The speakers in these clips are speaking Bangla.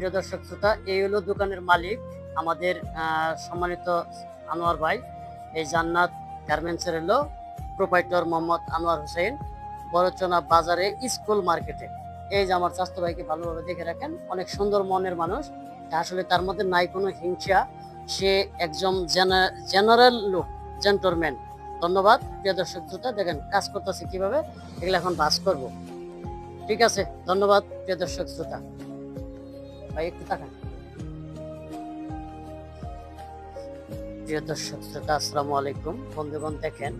প্রিয় দর্শক শ্রোতা, এই হলো দোকানের মালিক, আমাদের সম্মানিত আনোয়ার ভাই। এই জান্নাত গার্মেন্টসের হলো প্রোপাইটর মোহাম্মদ আনোয়ার হোসেন, বড়চনা বাজারে স্কুল মার্কেটে। এই যে আমার স্বাস্থ্য ভাইকে ভালোভাবে দেখে রাখেন, অনেক সুন্দর মনের মানুষ। আসলে তার মধ্যে নাই কোনো হিংসা। সে একজন জেনারেল লোক, জেন্টলম্যান। ধন্যবাদ প্রিয় দর্শক শ্রোতা, দেখেন কাজ করতেছে কীভাবে, এগুলো এখন বাস করব। ঠিক আছে, ধন্যবাদ প্রিয় দর্শক শ্রোতা। ভাই একটু তাকান প্রিয় দর্শক, শ্রোতা, আসসালামু আলাইকুম। বন্ধুগণ, দেখেন,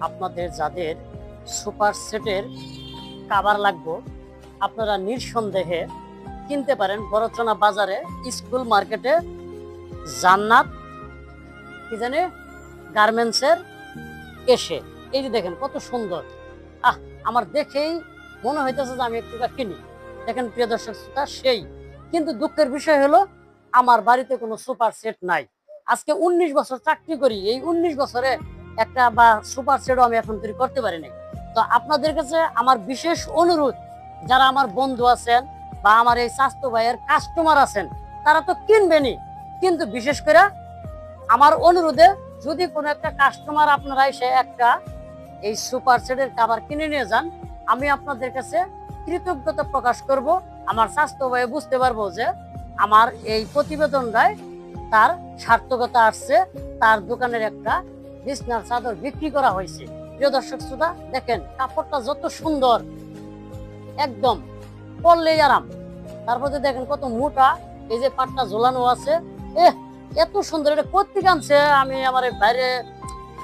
আপনাদের যাদের সুপার সেটের কাবার লাগবে, আপনারা নিঃসন্দেহে কিনতে পারেন বড়চনা বাজারে, স্কুল মার্কেটে জান্নাত, কি জানে গার্মেন্টসের এসে। এই যে দেখেন, কত সুন্দর। আহ, আমার দেখেই মনে হইতেছে যে আমি একটু কিনি। দেখেন, প্রিয় দর্শক, শ্রোতা, সেই কিন্তু দুঃখের বিষয় হলো, আমার বাড়িতে কোনো সুপার সেট নাই। আজকে উনিশ বছর চাকরি করি, এই উনিশ বছরে একটা বা সুপার সেটও আমি এখন তৈরি করতে পারি নাই। তো আপনাদের কাছে আমার বিশেষ অনুরোধ, যারা আমার বন্ধু আছেন বা আমার এই স্বাস্থ্য ভাইয়ের কাস্টমার আছেন, তারা তো কিনবেনই। কিন্তু বিশেষ করে আমার অনুরোধে যদি কোনো একটা কাস্টমার আপনারা এসে একটা এই সুপার সেটের খাবার কিনে নিয়ে যান, আমি আপনাদের কাছে কৃতজ্ঞতা প্রকাশ করব। আমার স্বাস্থ্য ভাই বুঝতে পারব যে আমার এই প্রতিবেদনটায় তার সার্থকতা আসছে, তার দোকানের একটা বিছনার চাদর বিক্রি করা হয়েছে। প্রিয় দর্শক শ্রোতা, দেখেন, কাপড়টা যত সুন্দর, একদম পরলেই আরাম। তারপরে দেখেন কত মোটা, এই যে পাটটা ঝোলানো আছে। এহ, এত সুন্দর, এটা কোথেকে আনছে? আমি আমার বাইরে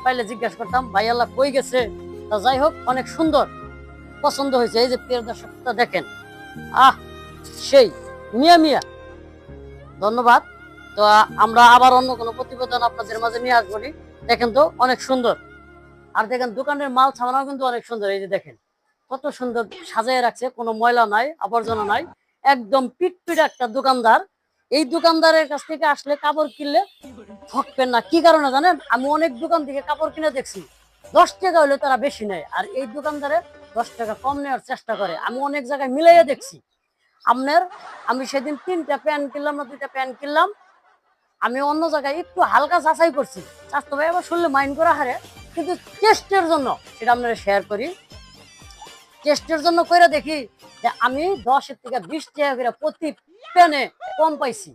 পাইলে জিজ্ঞাসা করতাম, ভাই আল্লাহ কই গেছে? তা যাই হোক, অনেক সুন্দর, পছন্দ হয়েছে। এই যে প্রিয় দর্শকটা দেখেন। আহ সেই, মিয়া মিয়া। ধন্যবাদ। তো আমরা আবার অন্য কোনো প্রতিবেদন আপনাদের মাঝে নিয়ে আসব। দেখেন তো, অনেক সুন্দর। আর দেখেন, দোকানের মাল সামানাও কিন্তু অনেক সুন্দর। এই যে দেখেন, কত সুন্দর সাজিয়ে রাখছে। কোনো ময়লা নাই, আবর্জনা নাই। একদম পিট পিট একটা দোকানদার। এই দোকানদারের কাছ থেকে আসলে কাপড় কিনলে ঠকবেন না। কি কারণে জানেন? আমি অনেক দোকান থেকে কাপড় কিনে দেখছি। দশ টাকা হলে তারা বেশি নেয়। আর এই দোকানদারে দশ টাকা কম নেওয়ার চেষ্টা করে। আমি অনেক জায়গায় মিলাইয়া দেখছি। আপনার আমি সেদিন তিনটা প্যান্ট কিনলাম না দুইটা প্যান্ট কিনলাম। আমি অন্য জায়গায় একটু হালকা যাচাই করছি। স্বাস্থ্য ভাই আবার শুনলে মাইন্ড করা হারে। কিন্তু টেস্টের জন্য সেটা আপনারা শেয়ার করি। টেস্টের জন্য করে দেখি যে আমি দশের থেকে বিশ টাকা করে প্রতি প্যানে কম পাইছি।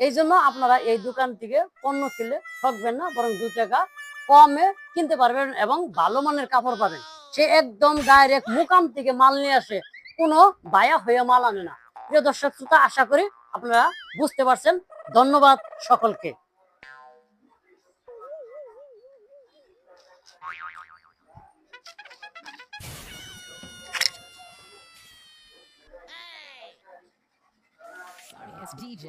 এই জন্য আপনারা এই দোকান থেকে পণ্য কিনলে ঠকবেন না, বরং দু টাকা কমে কিনতে পারবেন এবং ভালো মানের কাপড় পাবেন। সে একদম ডাইরেক্ট মুকাম থেকে মাল নিয়ে আসে। কোনো বায়া হয়ে মাল আনে না। প্রিয় দর্শক শ্রোতা আশা করি আপনারা বুঝতে পারছেন। ধন্যবাদ সকলকে। DJ.